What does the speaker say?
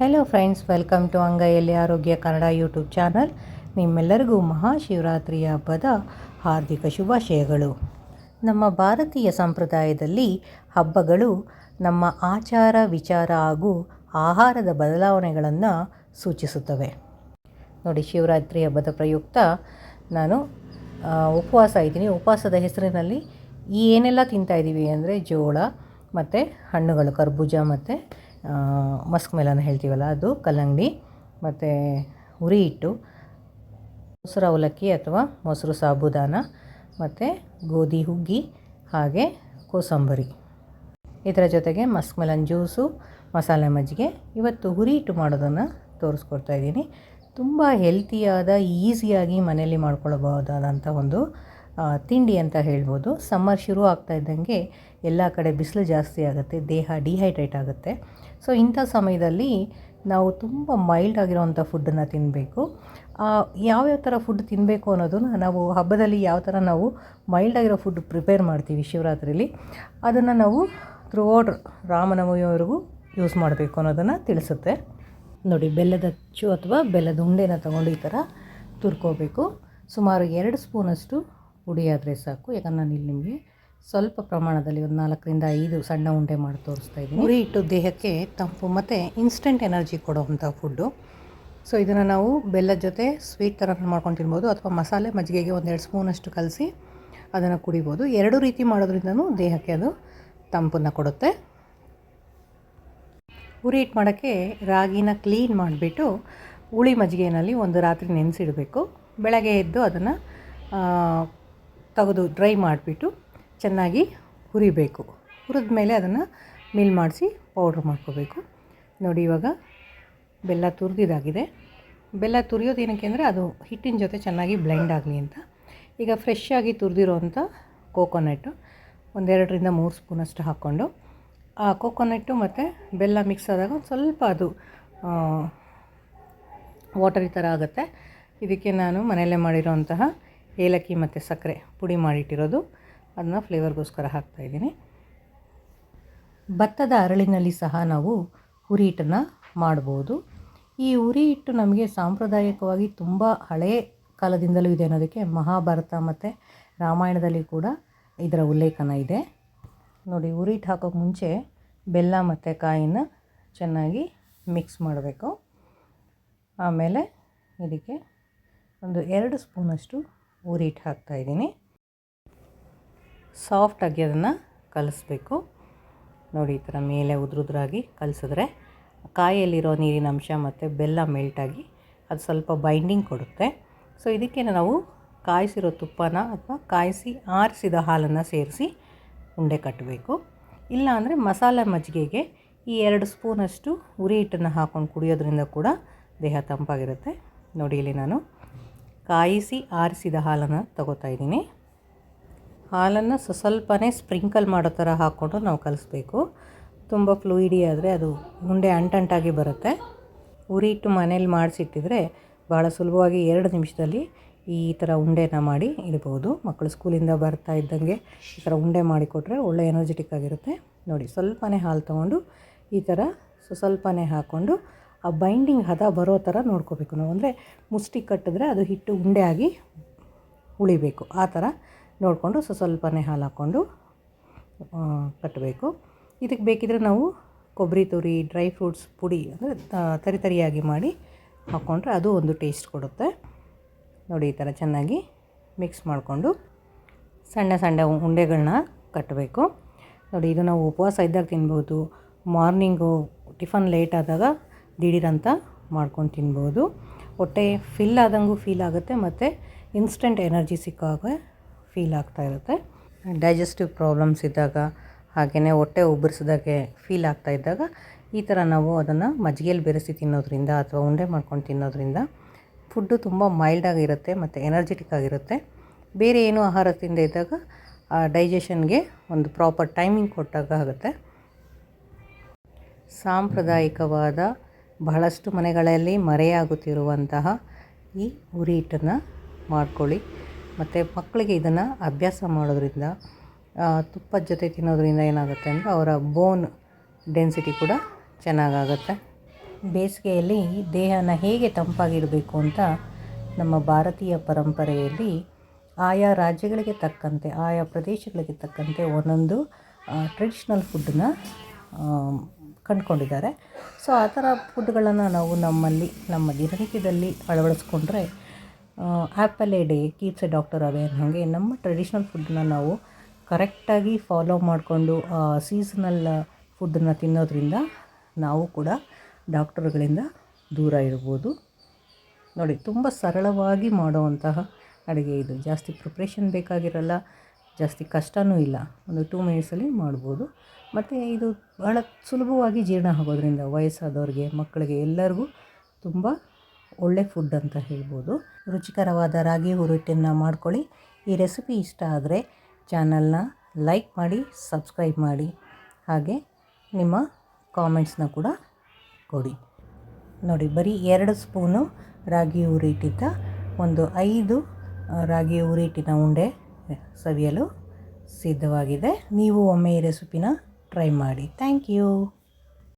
Hello friends welcome to ಅಂಗೈಯಲ್ಲಿ ಆರೋಗ್ಯ Kannada YouTube channel ನಿಮ್ಮೆಲ್ಲರಿಗೂ ಮಹಾಶಿವರಾತ್ರಿ ಹಬ್ಬದ ಹಾರ್ದಿಕ ಶುಭಾಶಯಗಳು. ನಮ್ಮ ಭಾರತೀಯ ಸಂಪ್ರದಾಯದಲ್ಲಿ ಹಬ್ಬಗಳು ನಮ್ಮ ಆಚಾರ, ವಿಚಾರ ಹಾಗೂ ಆಹಾರದ ಬದಲಾವಣೆಗಳನ್ನು ಸೂಚಿಸುತ್ತವೆ. ನೋಡಿ ಶಿವರಾತ್ರಿ ಹಬ್ಬದ ಪ್ರಯುಕ್ತ ನಾನು ಉಪವಾಸ ಇದ್ದೀನಿ. ಉಪವಾಸದ ಹೆಸರಿನಲ್ಲಿ ಏನೆಲ್ಲ ತಿಂತಾಯಿದ್ದೀವಿ ಅಂದರೆ ಜೋಳ, ಮತ್ತು ಹಣ್ಣುಗಳು, ಕರ್ಬೂಜ, ಮತ್ತು ಮಸ್ಕ್ ಮೆಲನ್ ಹೇಳ್ತೀವಲ್ಲ ಅದು, ಕಲ್ಲಂಗಡಿ, ಮತ್ತು ಉರಿ ಹಿಟ್ಟು, ಮೊಸರು ಅವಲಕ್ಕಿ ಅಥವಾ ಮೊಸರು ಸಾಬುದಾನ, ಮತ್ತು ಗೋಧಿ ಹುಗ್ಗಿ, ಹಾಗೆ ಕೋಸಂಬರಿ. ಇದರ ಜೊತೆಗೆ ಮಸ್ಕ್ ಮೆಲನ್ ಜ್ಯೂಸು, ಮಸಾಲೆ ಮಜ್ಜಿಗೆ, ಇವತ್ತು ಹುರಿ ಹಿಟ್ಟು ಮಾಡೋದನ್ನು ತೋರಿಸ್ಕೊಡ್ತಾ ಇದ್ದೀನಿ. ತುಂಬ ಹೆಲ್ತಿಯಾದ ಈಸಿಯಾಗಿ ಮನೆಯಲ್ಲಿ ಮಾಡ್ಕೊಳ್ಬಹುದಾದಂಥ ಒಂದು ತಿಂಡಿ ಅಂತ ಹೇಳ್ಬೋದು. ಸಮ್ಮರ್ ಶುರು ಆಗ್ತಾ ಇದ್ದಂಗೆ ಎಲ್ಲ ಕಡೆ ಬಿಸಿಲು ಜಾಸ್ತಿ ಆಗುತ್ತೆ, ದೇಹ ಡಿಹೈಡ್ರೇಟ್ ಆಗುತ್ತೆ. ಸೊ ಇಂಥ ಸಮಯದಲ್ಲಿ ನಾವು ತುಂಬ ಮೈಲ್ಡ್ ಆಗಿರೋವಂಥ ಫುಡ್ಡನ್ನು ತಿನ್ನಬೇಕು ಯಾವ್ಯಾವ ಥರ ಫುಡ್ ತಿನ್ನಬೇಕು ಅನ್ನೋದನ್ನು ನಾವು ಹಬ್ಬದಲ್ಲಿ ಯಾವ ಥರ ನಾವು ಮೈಲ್ಡ್ ಆಗಿರೋ ಫುಡ್ ಪ್ರಿಪೇರ್ ಮಾಡ್ತೀವಿ ಶಿವರಾತ್ರಿಲಿ, ಅದನ್ನು ನಾವು ಥ್ರೂಔಟ್ ರಾಮನವಮಿವರೆಗೂ ಯೂಸ್ ಮಾಡಬೇಕು ಅನ್ನೋದನ್ನು ತಿಳಿಸುತ್ತೆ. ನೋಡಿ, ಬೆಲ್ಲದ ಅಚ್ಚು ಅಥವಾ ಬೆಲ್ಲದ ಉಂಡೆನ ತಗೊಂಡು ಈ ಥರ ತುರ್ಕೋಬೇಕು. ಸುಮಾರು ಎರಡು ಸ್ಪೂನಷ್ಟು ಪುಡಿ ಆದರೆ ಸಾಕು. ಯಾಕಂದ್ರೆ ನಾನು ಇಲ್ಲಿ ನಿಮಗೆ ಸ್ವಲ್ಪ ಪ್ರಮಾಣದಲ್ಲಿ ಒಂದು ನಾಲ್ಕರಿಂದ ಐದು ಸಣ್ಣ ಉಂಡೆ ಮಾಡಿ ತೋರಿಸ್ತಾ ಇದ್ದೀನಿ. ಉರಿ ಇಟ್ಟು ದೇಹಕ್ಕೆ ತಂಪು ಮತ್ತು ಇನ್ಸ್ಟೆಂಟ್ ಎನರ್ಜಿ ಕೊಡುವಂಥ ಫುಡ್ಡು ಸೊ ಇದನ್ನು ನಾವು ಬೆಲ್ಲದ ಜೊತೆ ಸ್ವೀಟ್ ಥರ ಮಾಡ್ಕೊಂಡು ತಿನ್ಬೋದು ಅಥವಾ ಮಸಾಲೆ ಮಜ್ಜಿಗೆಗೆ ಒಂದೆರಡು ಸ್ಪೂನಷ್ಟು ಕಲಸಿ ಅದನ್ನು ಕುಡಿಬೋದು. ಎರಡು ರೀತಿ ಮಾಡೋದ್ರಿಂದನೂ ದೇಹಕ್ಕೆ ಅದು ತಂಪನ್ನು ಕೊಡುತ್ತೆ. ಉರಿ ಇಟ್ಟು ಮಾಡೋಕ್ಕೆ ರಾಗಿನ ಕ್ಲೀನ್ ಮಾಡಿಬಿಟ್ಟು ಹುಳಿ ಮಜ್ಜಿಗೆನಲ್ಲಿ ಒಂದು ರಾತ್ರಿ ನೆನೆಸಿಡಬೇಕು. ಬೆಳಗ್ಗೆ ಎದ್ದು ಅದನ್ನು ತೆಗೆದು ಡ್ರೈ ಮಾಡಿಬಿಟ್ಟು ಚೆನ್ನಾಗಿ ಹುರಿಬೇಕು. ಹುರಿದ ಮೇಲೆ ಅದನ್ನು ಮಿಲ್ ಮಾಡಿಸಿ ಪೌಡ್ರ್ ಮಾಡ್ಕೋಬೇಕು. ನೋಡಿ, ಇವಾಗ ಬೆಲ್ಲ ತುರಿದಿದ್ದಾಗಿದೆ ಬೆಲ್ಲ ತುರಿಯೋದು ಏನಕ್ಕೆ ಅಂದರೆ ಅದು ಹಿಟ್ಟಿನ ಜೊತೆ ಚೆನ್ನಾಗಿ ಬ್ಲೆಂಡ್ ಆಗಲಿ ಅಂತ. ಈಗ ಫ್ರೆಶ್ ಆಗಿ ತುರಿದಿರೋವಂಥ ಕೋಕೋನಟ್ಟು ಒಂದೆರಡರಿಂದ ಮೂರು ಸ್ಪೂನಷ್ಟು ಹಾಕ್ಕೊಂಡು, ಆ ಕೋಕೋನಟ್ಟು ಮತ್ತು ಬೆಲ್ಲ ಮಿಕ್ಸ್ ಆದಾಗ ಒಂದು ಸ್ವಲ್ಪ ಅದು ವಾಟರಿ ಥರ ಆಗುತ್ತೆ. ಇದಕ್ಕೆ ನಾನು ಮನೆಯಲ್ಲೇ ಮಾಡಿರೋಂತಹ ಏಲಕ್ಕಿ ಮತ್ತು ಸಕ್ಕರೆ ಪುಡಿ ಮಾಡಿಟ್ಟಿರೋದು. ಅದನ್ನ ಫ್ಲೇವರ್ಗೋಸ್ಕರ ಹಾಕ್ತಾಯಿದ್ದೀನಿ ಭತ್ತದ ಅರಳಿನಲ್ಲಿ ಸಹ ನಾವು ಹುರಿ ಹಿಟ್ಟನ್ನು ಮಾಡ್ಬೋದು. ಈ ಉರಿ ಹಿಟ್ಟು ನಮಗೆ ಸಾಂಪ್ರದಾಯಿಕವಾಗಿ ತುಂಬ ಹಳೆಯ ಕಾಲದಿಂದಲೂ ಇದೆ ಅನ್ನೋದಕ್ಕೆ ಮಹಾಭಾರತ ಮತ್ತು ರಾಮಾಯಣದಲ್ಲಿ ಕೂಡ ಇದರ ಉಲ್ಲೇಖನ ಇದೆ. ನೋಡಿ, ಉರಿ ಹಿಟ್ಟು ಹಾಕೋಕ್ಕೆ ಮುಂಚೆ ಬೆಲ್ಲ ಮತ್ತು ಕಾಯಿನ ಚೆನ್ನಾಗಿ ಮಿಕ್ಸ್ ಮಾಡಬೇಕು. ಆಮೇಲೆ ಇದಕ್ಕೆ ಒಂದು ಎರಡು ಸ್ಪೂನಷ್ಟು ಉರಿ ಹಿಟ್ಟು ಹಾಕ್ತಾಯಿದ್ದೀನಿ ಸಾಫ್ಟಾಗಿ ಅದನ್ನು ಕಲಿಸ್ಬೇಕು. ನೋಡಿ, ಈ ಥರ ಮೇಲೆ ಉದ್ರುದ್ರಾಗಿ ಕಲಿಸಿದ್ರೆ ಕಾಯಲ್ಲಿರೋ ನೀರಿನ ಅಂಶ ಮತ್ತು ಬೆಲ್ಲ ಮೆಲ್ಟಾಗಿ ಅದು ಸ್ವಲ್ಪ ಬೈಂಡಿಂಗ್ ಕೊಡುತ್ತೆ. ಸೊ ಇದಕ್ಕೆ ನಾವು ಕಾಯಿಸಿರೋ ತುಪ್ಪನ ಅಥವಾ ಕಾಯಿಸಿ ಆರಿಸಿದ ಹಾಲನ್ನು ಸೇರಿಸಿ ಉಂಡೆ ಕಟ್ಟಬೇಕು. ಇಲ್ಲ ಅಂದರೆ ಮಸಾಲೆ ಮಜ್ಜಿಗೆಗೆ ಈ ಎರಡು ಸ್ಪೂನಷ್ಟು ಉರಿ ಹಿಟ್ಟನ್ನು ಹಾಕ್ಕೊಂಡು ಕುಡಿಯೋದ್ರಿಂದ ಕೂಡ ದೇಹ ತಂಪಾಗಿರುತ್ತೆ. ನೋಡಿ, ಇಲ್ಲಿ ನಾನು ಕಾಯಿಸಿ ಆರಿಸಿದ ಹಾಲನ್ನು ತಗೋತಾ ಇದ್ದೀನಿ. ಹಾಲನ್ನು ಸ್ವಸ್ವಲ್ಪನೇ ಸ್ವಲ್ಪನೇ ಸ್ಪ್ರಿಂಕಲ್ ಮಾಡೋ ಥರ ಹಾಕ್ಕೊಂಡು ನಾವು ಕಲಿಸ್ಬೇಕು. ತುಂಬ ಫ್ಲೂಯಿಡಿ ಆದರೆ ಅದು ಉಂಡೆ ಅಂಟಂಟಾಗಿ ಬರುತ್ತೆ. ಉರಿ ಇಟ್ಟು ಮನೇಲಿ ಮಾಡಿಸಿಟ್ಟಿದ್ರೆ ಭಾಳ ಸುಲಭವಾಗಿ ಎರಡು ನಿಮಿಷದಲ್ಲಿ ಈ ಥರ ಉಂಡೆನ ಮಾಡಿ ಇಡ್ಬೋದು. ಮಕ್ಕಳು ಸ್ಕೂಲಿಂದ ಬರ್ತಾ ಇದ್ದಂಗೆ ಈ ಥರ ಉಂಡೆ ಮಾಡಿಕೊಟ್ರೆ ಒಳ್ಳೆ ಎನರ್ಜೆಟಿಕ್ ಆಗಿರುತ್ತೆ. ನೋಡಿ, ಸ್ವಲ್ಪನೇ ಹಾಲು ತೊಗೊಂಡು ಈ ಥರ ಸ್ವಸ್ವಲ್ಪನೇ ಹಾಕ್ಕೊಂಡು ಆ ಬೈಂಡಿಂಗ್ ಹದ ಬರೋ ಥರ ನೋಡ್ಕೋಬೇಕು ನಾವು. ಅಂದರೆ ಮುಷ್ಟಿ ಕಟ್ಟಿದ್ರೆ ಅದು ಹಿಟ್ಟು ಉಂಡೆ ಆಗಿ ಉಳಿಬೇಕು. ಆ ಥರ ನೋಡಿಕೊಂಡು ಸೊ ಸ್ವಲ್ಪನೇ ಹಾಲು ಹಾಕ್ಕೊಂಡು ಕಟ್ಟಬೇಕು ಇದಕ್ಕೆ ಬೇಕಿದ್ರೆ ನಾವು ಕೊಬ್ಬರಿ ತುರಿ ಡ್ರೈ ಫ್ರೂಟ್ಸ್ ಪುಡಿ ಅಂದರೆ ತರಿ ತರಿಯಾಗಿ ಮಾಡಿ ಹಾಕ್ಕೊಂಡ್ರೆ ಅದು ಒಂದು ಟೇಸ್ಟ್ ಕೊಡುತ್ತೆ. ನೋಡಿ ಈ ಥರ ಚೆನ್ನಾಗಿ ಮಿಕ್ಸ್ ಮಾಡಿಕೊಂಡು ಸಣ್ಣ ಸಣ್ಣ ಉಂಡೆಗಳನ್ನ ಕಟ್ಟಬೇಕು ನೋಡಿ ಇದು ನಾವು ಉಪವಾಸ ಇದ್ದಾಗ ತಿನ್ಬೋದು. ಮಾರ್ನಿಂಗು ಟಿಫನ್ ಲೇಟ್ ಆದಾಗ ದಿಢೀರಂತ ಮಾಡ್ಕೊಂಡು ತಿನ್ಬೋದು. ಹೊಟ್ಟೆ ಫಿಲ್ ಆದಂಗೂ ಫೀಲ್ ಆಗುತ್ತೆ ಮತ್ತು ಇನ್ಸ್ಟೆಂಟ್ ಎನರ್ಜಿ ಸಿಕ್ಕಾಗ ಫೀಲ್ ಆಗ್ತಾ ಇರುತ್ತೆ. ಡೈಜೆಸ್ಟಿವ್ ಪ್ರಾಬ್ಲಮ್ಸ್ ಇದ್ದಾಗ ಹಾಗೆಯೇ ಹೊಟ್ಟೆ ಉಬ್ಬರಿಸಿದಾಗೆ ಫೀಲ್ ಆಗ್ತಾ ಇದ್ದಾಗ ಈ ಥರ ನಾವು ಅದನ್ನು ಮಜ್ಜಿಗೆಯಲ್ಲಿ ಬೆರೆಸಿ ತಿನ್ನೋದ್ರಿಂದ ಅಥವಾ ಉಂಡೆ ಮಾಡ್ಕೊಂಡು ತಿನ್ನೋದ್ರಿಂದ ಫುಡ್ಡು ತುಂಬ ಮೈಲ್ಡಾಗಿರುತ್ತೆ ಮತ್ತು ಎನರ್ಜೆಟಿಕ್ ಆಗಿರುತ್ತೆ ಬೇರೆ ಏನೂ ಆಹಾರ ತಿಂದೇ ಇದ್ದಾಗ ಆ ಡೈಜೆಷನ್ಗೆ ಒಂದು ಪ್ರಾಪರ್ ಟೈಮಿಂಗ್ ಕೊಟ್ಟಾಗ ಆಗುತ್ತೆ. ಸಾಂಪ್ರದಾಯಿಕವಾದ ಬಹಳಷ್ಟು ಮನೆಗಳಲ್ಲಿ ಮರೆಯಾಗುತ್ತಿರುವಂತಹ ಈ ಉರಿ ಹಿಟ್ಟನ್ನು ಮಾಡ್ಕೊಳ್ಳಿ. ಮತ್ತು ಮಕ್ಕಳಿಗೆ ಇದನ್ನು ಅಭ್ಯಾಸ ಮಾಡೋದ್ರಿಂದ ತುಪ್ಪದ ಜೊತೆ ತಿನ್ನೋದ್ರಿಂದ ಏನಾಗುತ್ತೆ ಅಂದರೆ ಅವರ ಬೋನ್ ಡೆನ್ಸಿಟಿ ಕೂಡ ಚೆನ್ನಾಗಾಗುತ್ತೆ. ಬೇಸಿಗೆಯಲ್ಲಿ ದೇಹನ ಹೇಗೆ ತಂಪಾಗಿಡಬೇಕು ಅಂತ ನಮ್ಮ ಭಾರತೀಯ ಪರಂಪರೆಯಲ್ಲಿ ಆಯಾ ರಾಜ್ಯಗಳಿಗೆ ತಕ್ಕಂತೆ, ಆಯಾ ಪ್ರದೇಶಗಳಿಗೆ ತಕ್ಕಂತೆ ಒಂದೊಂದು ಟ್ರೆಡಿಷ್ನಲ್ ಫುಡ್ಡನ್ನ ಕಂಡುಕೊಂಡಿದ್ದಾರೆ. ಸೊ ಆ ಥರ ಫುಡ್ಗಳನ್ನು ನಾವು ನಮ್ಮಲ್ಲಿ, ನಮ್ಮ ದಿನನಿತ್ಯದಲ್ಲಿ ಅಳವಡಿಸ್ಕೊಂಡ್ರೆ apple a day keeps a doctor away ಹಾಗೆ ನಮ್ಮ ಟ್ರೆಡಿಷ್ನಲ್ ಫುಡ್ಡನ್ನ ನಾವು ಕರೆಕ್ಟಾಗಿ ಫಾಲೋ ಮಾಡಿಕೊಂಡು ಸೀಸನಲ್ ಫುಡ್ಡನ್ನು ತಿನ್ನೋದ್ರಿಂದ ನಾವು ಕೂಡ ಡಾಕ್ಟರ್ಗಳಿಂದ ದೂರ ಇರ್ಬೋದು. ನೋಡಿ, ತುಂಬ ಸರಳವಾಗಿ ಮಾಡುವಂತಹ ಅಡುಗೆ ಇದು. ಜಾಸ್ತಿ ಪ್ರಿಪ್ರೇಷನ್ ಬೇಕಾಗಿರಲ್ಲ. ಜಾಸ್ತಿ ಕಷ್ಟವೂ ಇಲ್ಲ. ಒಂದು ಟೂ ಮಿನಿಟ್ಸಲ್ಲಿ ಮಾಡ್ಬೋದು. ಮತ್ತು ಇದು ಬಹಳ ಸುಲಭವಾಗಿ ಜೀರ್ಣ ಆಗೋದ್ರಿಂದ ವಯಸ್ಸಾದವ್ರಿಗೆ, ಮಕ್ಕಳಿಗೆ ಎಲ್ಲರಿಗೂ ತುಂಬ ಒಳ್ಳೆ ಫುಡ್ ಅಂತ ಹೇಳ್ಬೋದು. ರುಚಿಕರವಾದ ರಾಗಿ ಹುರುಟ್ಟನ್ನು ಮಾಡ್ಕೊಳ್ಳಿ. ಈ ರೆಸಿಪಿ ಇಷ್ಟ ಆದರೆ ಚಾನಲ್ನ ಲೈಕ್ ಮಾಡಿ ಸಬ್ಸ್ಕ್ರೈಬ್ ಮಾಡಿ. ಹಾಗೆ ನಿಮ್ಮ ಕಾಮೆಂಟ್ಸ್ನ ಕೂಡ ಕೊಡಿ. ನೋಡಿ, ಬರೀ ಎರಡು ಸ್ಪೂನು ರಾಗಿ ಹುರಿಟ್ಟಿದ್ದ ಒಂದು ಐದು ರಾಗಿ ಹುರಿಟ್ಟಿನ ಉಂಡೆ ಸವಿಯಲು ಸಿದ್ಧವಾಗಿದೆ. ನೀವು ಒಮ್ಮೆ ಈ ರೆಸಿಪಿನ ಟ್ರೈ ಮಾಡಿ. Thank you.